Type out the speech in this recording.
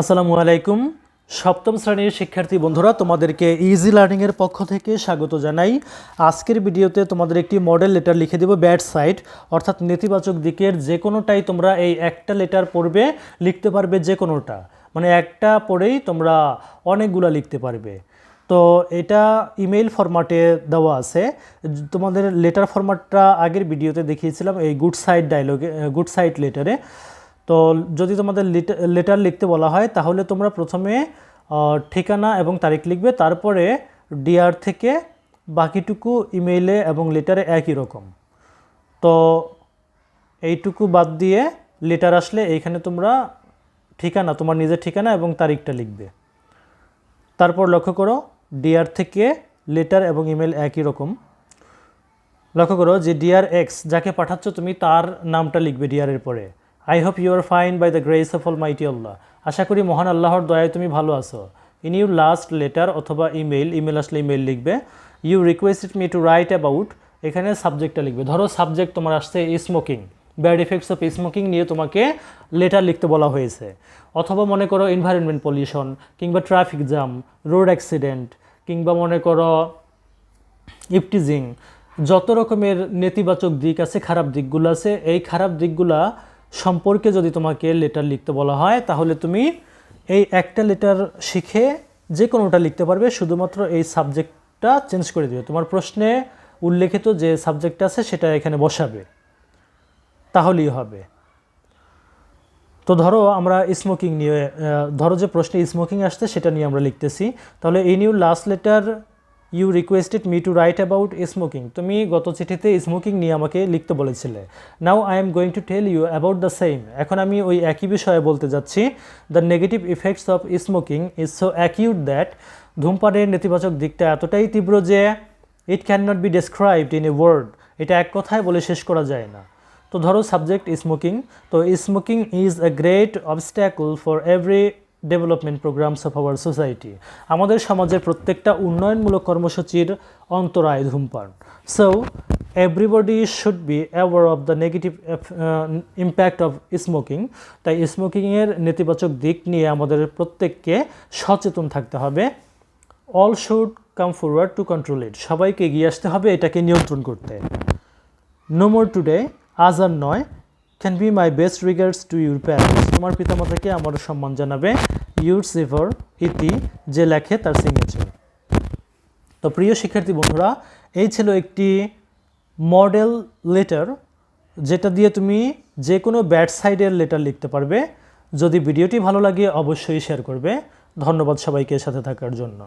আসসালামু আলাইকুম। সপ্তম শ্রেণির শিক্ষার্থী বন্ধুরা, তোমাদেরকে ইজি লার্নিংয়ের পক্ষ থেকে স্বাগত জানাই। আজকের ভিডিওতে তোমাদের একটি মডেল লেটার লিখে দেবো ব্যাড সাইড অর্থাৎ নেতিবাচক দিকের যে কোনোটাই তোমরা এই একটা লেটার পড়বে, লিখতে পারবে যে কোনোটা মানে একটা পড়েই তোমরা অনেকগুলা লিখতে পারবে। তো এটা ইমেইল ফরম্যাটে দেওয়া আছে। তোমাদের লেটার ফরম্যাটটা আগের ভিডিওতে দেখিয়েছিলাম, এই গুড সাইড ডায়লগে গুড সাইড লেটারে তো যদি তোমাদের লেটার লিখতে বলা হয়, তাহলে তোমরা প্রথমে ঠিকানা এবং তারিখ লিখবে, তারপরে ডিআর থেকে বাকিটুকু ইমেইলে এবং লেটারে একই রকম। তো এইটুকু বাদ দিয়ে লেটার আসলে এইখানে তোমরা ঠিকানা, তোমার নিজের ঠিকানা এবং তারিখটা লিখবে। তারপর লক্ষ্য করো ডিআর থেকে লেটার এবং ইমেল একই রকম। লক্ষ্য করো যে ডিআর এক্স যাকে পাঠাচ্ছ, তুমি তার নামটা লিখবে ডিআরের পরে। I hope you are fine by the grace of almighty Allah. আশা করি মহান আল্লাহর দয়ায় তুমি ভালো আছো। ইন ইউ লাস্ট লেটার অথবা ইমেল ইমেল আসলে ইমেল লিখবে। You requested me to write about এখানে সাবজেক্টটা লিখবে। ধরো সাবজেক্ট তোমার আসছে smoking bad effects of smoking নিয়ে তোমাকে লেটার লিখতে বলা হয়েছে। অথবা মনে করো এনভায়রনমেন্ট পলিউশন কিংবা ট্রাফিক জ্যাম রোড অ্যাক্সিডেন্ট কিংবা মনে করো ইপটিজিং যত রকমের নেতিবাচক দিক আছে, খারাপ দিকগুলো আছে, এই খারাপ দিকগুলা সম্পর্কে যদি তোমাকে লেটার লিখতে বলা হয়, তাহলে তুমি এই একটা লেটার শিখে যে কোনোটা লিখতে পারবে, শুধুমাত্র এই সাবজেক্টটা চেঞ্জ করে দিবে। তোমার প্রশ্নে উল্লেখিত যে সাবজেক্টটা আছে, সেটা এখানে বসাবে। তাহলেই হবে। তো ধরো আমরা স্মোকিং নিয়ে ধরো যে প্রশ্নে স্মোকিং আসছে, সেটা নিয়ে আমরা লিখতেছি। তাহলে in new last letter you requested me to write about smoking তুমি গত চিঠিতে স্মোকিং নিয়ে আমাকে লিখতে বলেছিলে। Now I am going to tell you about the same এখন আমি ওই একই বিষয়ে বলতে যাচ্ছি। The negative effects of smoking is so acute that ধূমপানের নেতিবাচক দিকটা এতটাই তীব্র যে it can not be described in a word এটা এক কথায় বলে শেষ করা যায় না। তো ধরো সাবজেক্ট স্মোকিং তো smoking is a great obstacle for every development programs of our society আমাদের সমাজের প্রত্যেকটা উন্নয়নমূলক কর্মসূচির অন্তরায় ধূমপান। So everybody should be aware of the negative impact of smoking তাই স্মোকিংয়ের নেতিবাচক দিক নিয়ে আমাদের প্রত্যেককে সচেতন থাকতে হবে। All should come forward to control it সবাইকে এগিয়ে আসতে হবে এটাকে নিয়ন্ত্রণ করতে। নো মোর টুডে আজ আর নয় can be my best regards to your parents তোমার পিতামাতাকে আমার সম্মান জানাবে। ইউর সিভার ইতি যে লেখে তার সিগনেচার তো প্রিয় শিক্ষার্থী বন্ধুরা, এই ছিল একটি মডেল লেটার যেটা দিয়ে তুমি যে কোনো ব্যাট সাইডের লেটার লিখতে পারবে। যদি ভিডিওটি ভালো লাগে, অবশ্যই শেয়ার করবে। ধন্যবাদ সবাইকে সাথে থাকার জন্য।